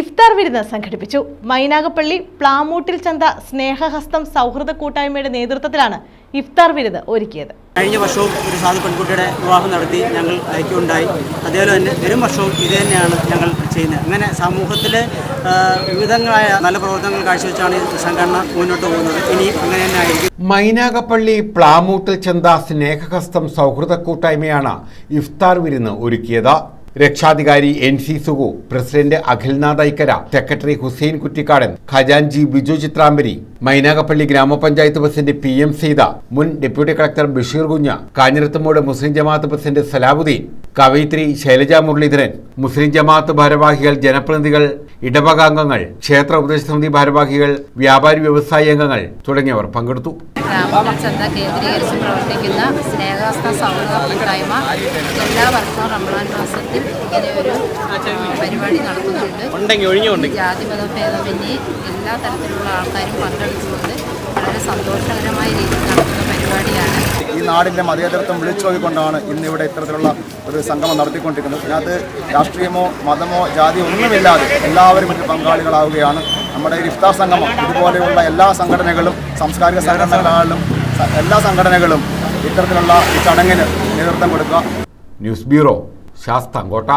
ഇഫ്താർ വിരുന്ന് സംഘടിപ്പിച്ചു. മൈനാഗപ്പള്ളി പ്ലാമൂട്ടിൽ ചന്ത സ്നേഹഹസ്തം സൗഹൃദ കൂട്ടായ്മയുടെ നേതൃത്വത്തിലാണ് ഇഫ്താർ വിരുന്ന് ഒരുക്കിയത്. കഴിഞ്ഞ വർഷവും ഒരു സാധു പെൺകുട്ടിയുടെ വിവാഹം നടത്തി ഞങ്ങൾ ഐക്യമുണ്ടായി. അതേപോലെ തന്നെ വരും വർഷവും ഇത് തന്നെയാണ് ഞങ്ങൾ ചെയ്യുന്നത്. അങ്ങനെ സമൂഹത്തിലെ വിവിധങ്ങളായ നല്ല പ്രവർത്തനങ്ങൾ കാഴ്ചവെച്ചാണ് ഈ സംഘടന മുന്നോട്ട് പോകുന്നത്. ഇനിയും അങ്ങനെ തന്നെ ആയിരിക്കും. മൈനാഗപ്പള്ളി പ്ലാമൂട്ടിൽ ചന്ത സ്നേഹഹസ്തം സൗഹൃദ കൂട്ടായ്മയാണ് ഇഫ്താർ വിരുന്ന് ഒരുക്കിയത്. രക്ഷാധികാരി N C Sugu president Akhilnath Aikkara secretary Hussain Kuttikadan ഖജാൻജി Biju Chithrambari Mainagappally ഗ്രാമപഞ്ചായത്ത് പ്രസിഡന്റ് പി എം സീത മുൻ ഡെപ്യൂട്ടി കളക്ടർ ബഷീർ കുഞ്ഞ കാഞ്ഞിരത്തുമൂട് മുസ്ലിം ജമാഅത്ത് പ്രസിഡന്റ് സലാബുദ്ദീൻ കവയിത്രി ശൈലജ മുരളീധരൻ മുസ്ലിം ജമാഅത്ത് ഭാരവാഹികൾ ജനപ്രതിനിധികൾ ഇടവകാംഗങ്ങൾ ക്ഷേത്ര ഉപദേശ സമിതി ഭാരവാഹികൾ വ്യാപാരി വ്യവസായി അംഗങ്ങൾ തുടങ്ങിയവർ പങ്കെടുത്തു. ഗ്രാമചന്ത കേന്ദ്രീകരിച്ച് പ്രവർത്തിക്കുന്ന സ്നേഹഹസ്ത സൗഹൃദ കൂട്ടായ്മ എല്ലാ വർഷവും റംസാൻ മാസത്തിൽ ഇങ്ങനെ ഒരു പരിപാടി നടത്തുന്നുണ്ട്. ജാതി മതഭേദമന്യേ എല്ലാ തരത്തിലുള്ള ആൾക്കാരും പങ്കെടുത്തുകൊണ്ട് വളരെ സന്തോഷകരമായ രീതിയിൽ നാടിന്റെ മതേതരത്വം വിളിച്ചോതിക്കൊണ്ടാണ് ഇന്നിവിടെ ഇത്തരത്തിലുള്ള ഒരു സംഗമം നടത്തിക്കൊണ്ടിരിക്കുന്നത്. ഇതിനകത്ത് രാഷ്ട്രീയമോ മതമോ ജാതിയോ ഒന്നുമില്ലാതെ എല്ലാവരും ഇതിൽ പങ്കാളികളാവുകയാണ്. നമ്മുടെ ഈ ഇഫ്താർ സംഗമം ഇതുപോലെയുള്ള എല്ലാ സംഘടനകളും സാംസ്കാരിക സംഘടനകളും എല്ലാ സംഘടനകളും ഇത്തരത്തിലുള്ള ഈ ചടങ്ങിന് നേതൃത്വം കൊടുക്കുക. News bureau Sasthamkotta.